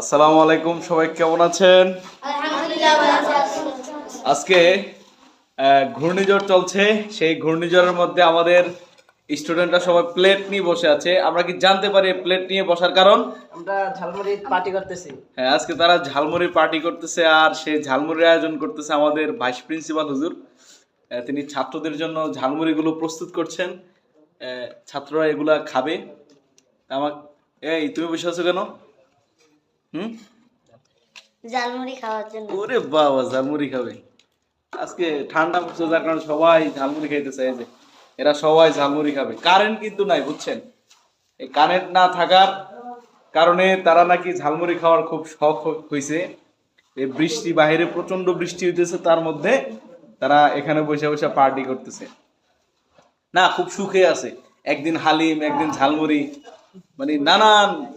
আসসালামু আলাইকুম সবাই কেমন আছেন? আজকে ঘূর্ণিঝড় চলছে। সেই ঘূর্ণিঝড়ের মধ্যে আমাদের স্টুডেন্টরা সবাই প্লেট নিয়ে বসে আছে। আমরা কি জানতে পারি প্লেট নিয়ে বসার কারণ? আমরা ঝালমুড়ি পার্টি করতেছি। হ্যাঁ আজকে তারা ঝালমুড়ি পার্টি করতেছে আর সেই ঝালমুড়ির আয়োজন করতেছে আমাদের ভাইস প্রিন্সিপাল হুজুর। তিনি ছাত্রদের জন্য ঝালমুড়িগুলো প্রস্তুত করছেন। ছাত্ররা এগুলা খাবে। আমার এই তুমি বসে আছো কেন? হুম? জালমুড়ি খাওয়ার জন্য। ওরে বাবা ঝালমুড়ি খাবে। আজকে ঠান্ডা পড়ছে যার কারণে সবাই ঝালমুড়ি খাইতেছে এই যে। এরা সবাই ঝালমুড়ি খাবে। কারেন্ট কিন্তু নাই বুঝছেন? এই কারেন্ট না থাকার কারণে তারা নাকি ঝালমুড়ি খাওয়ার খুব শখ হ- হইছে। এই বৃষ্টি বাহিরে প্রচণ্ড বৃষ্টি হইতেছে তার মধ্যে তারা এখানে বসে বসে পার্টি করতেছে। না খুব সুখে আছে। একদিন হালিম একদিন ঝালমুড়ি মানে নানান